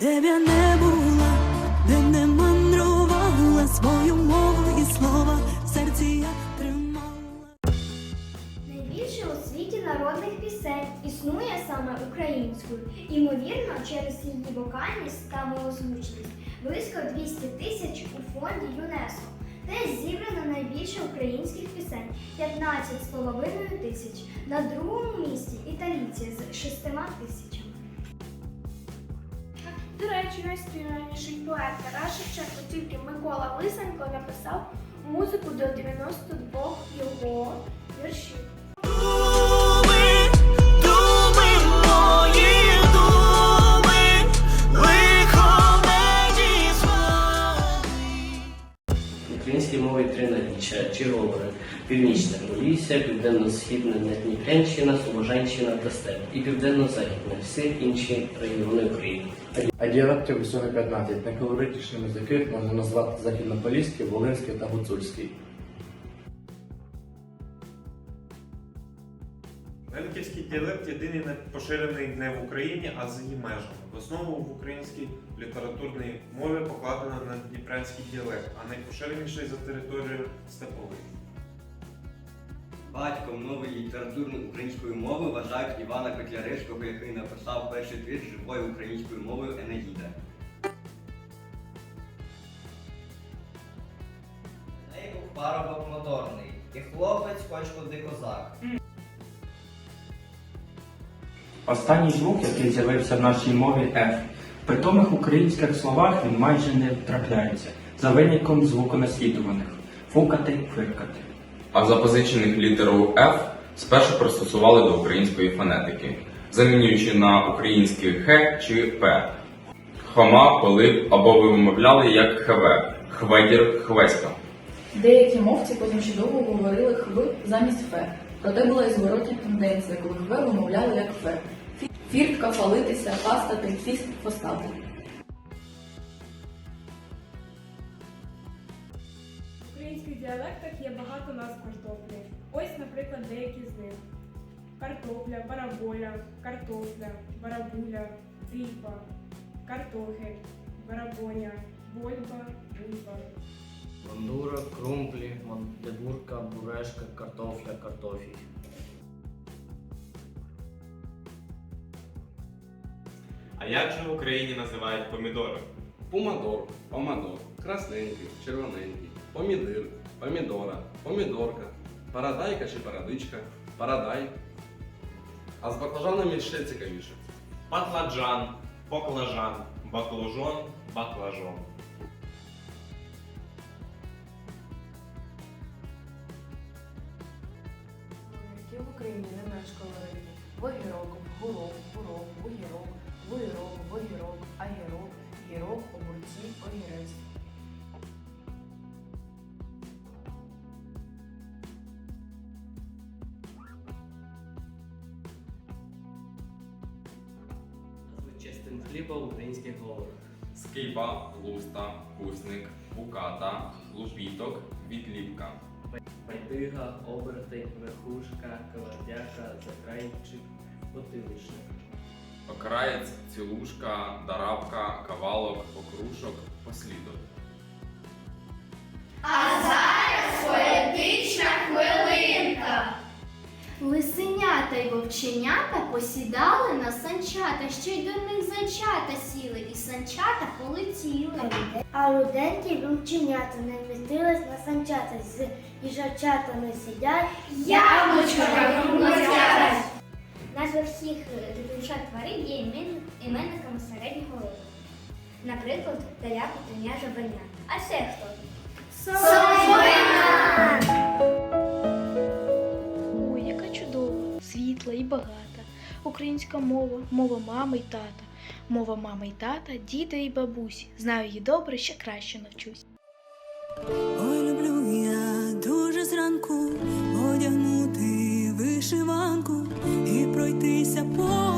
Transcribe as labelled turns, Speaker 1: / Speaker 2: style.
Speaker 1: де б я не була, де не мандрувала свою мову і слова в серці я тримала.
Speaker 2: Найбільше у світі народних пісень існує саме українською, ймовірно, через її вокальність та милозвучність. Близько 200 тисяч у фонді ЮНЕСКО. Де зібрано найбільше українських пісень 15,5 тисяч. На другому місці італійці з 6 тисячами.
Speaker 3: До речі, найспіваніший поет Тарас Шевченко, тільки Микола Лисенко написав музику до 92 його віршів.
Speaker 4: Українській мові три наріччя чи говори. Північне Полісся, Південно-Східна Надніпрянщина, Слобожанщина та Степ і Південно-Західне, всі інші регіони України.
Speaker 5: А діалектів усього 15. Найколоритнішими з яких можна назвати західнополіський, волинський та гуцульський.
Speaker 6: Ленківський діалект єдиний не поширений не в Україні, а за її межами. В основу в українській літературній мові покладено на дніпрянський діалект, а найпоширеніший за територією степовий.
Speaker 7: Батьком нової літературної української мови вважають Івана Котляревського, який написав перший твір живою українською мовою Енеїда.
Speaker 8: Неї був парубок моторний, і хлопець хоч куди козак.
Speaker 9: Останній звук, який з'явився в нашій мові F. В питомих українських словах він майже не трапляється за винятком звуконаслідуваних фукати, фиркати.
Speaker 10: А запозичених літеру F спершу пристосували до української фонетики, замінюючи на українські Х чи П. Хома, Пилип або вимовляли як ХВ, Хведір, Хвеська.
Speaker 11: Деякі мовці потім чудово говорили хв замість фе. Проте була і зворотня тенденція, коли хв вимовляли як фе. Фіртка, фалитися, пастати, фіст, фостати.
Speaker 3: Українських діалектах є багато назв картоплі. Ось, наприклад, деякі з них: картопля, бараболя, картопля, барабуля, ріпа, картохель, барабоня, бульба, бульба.
Speaker 12: Бандура, крумплі, мандебурка, бурешка, картофля, картофіль.
Speaker 6: А як же в Україні називають помідори?
Speaker 13: Помадор, помадор, красненький, червоненький, помідир, помідора, помідорка, парадайка чи парадичка, парадай. А з баклажанами ще цікавіше.
Speaker 6: Батладжан, поклажан, баклажон, баклажон.
Speaker 3: Які в Україні не менш колоритні. Вогірок, гурок, бурок, вугірок, вуйрок, вогірок, агірок, гірок, огурці, огірець.
Speaker 12: Частин хліба в українських говорах.
Speaker 10: Скиба, луста, кусник, буката, лупіток, відліпка.
Speaker 12: Байдига, обертень, верхушка, кавардяка, закрайчик, потиличник.
Speaker 10: Окраєць, цілушка, дарабка, кавалок, окрушок, послідок.
Speaker 2: Лисенята й вовченята посідали на санчата, ще й до них зайчата сіли, і санчата полетіли. А руденькі вовченята не вмістились на санчата, з їжачатами сидять, яблучко розглядять. Назва всіх дитинчат тварин є імен- іменниками середнього роду. Наприклад, теля, котеня, жабеня. А це хто?
Speaker 3: Українська мова, мова мами й тата. Мова мами й тата, діда і бабусі. Знаю її добре, ще краще навчусь.
Speaker 1: Ой, люблю я дуже зранку одягнути вишиванку і пройтися по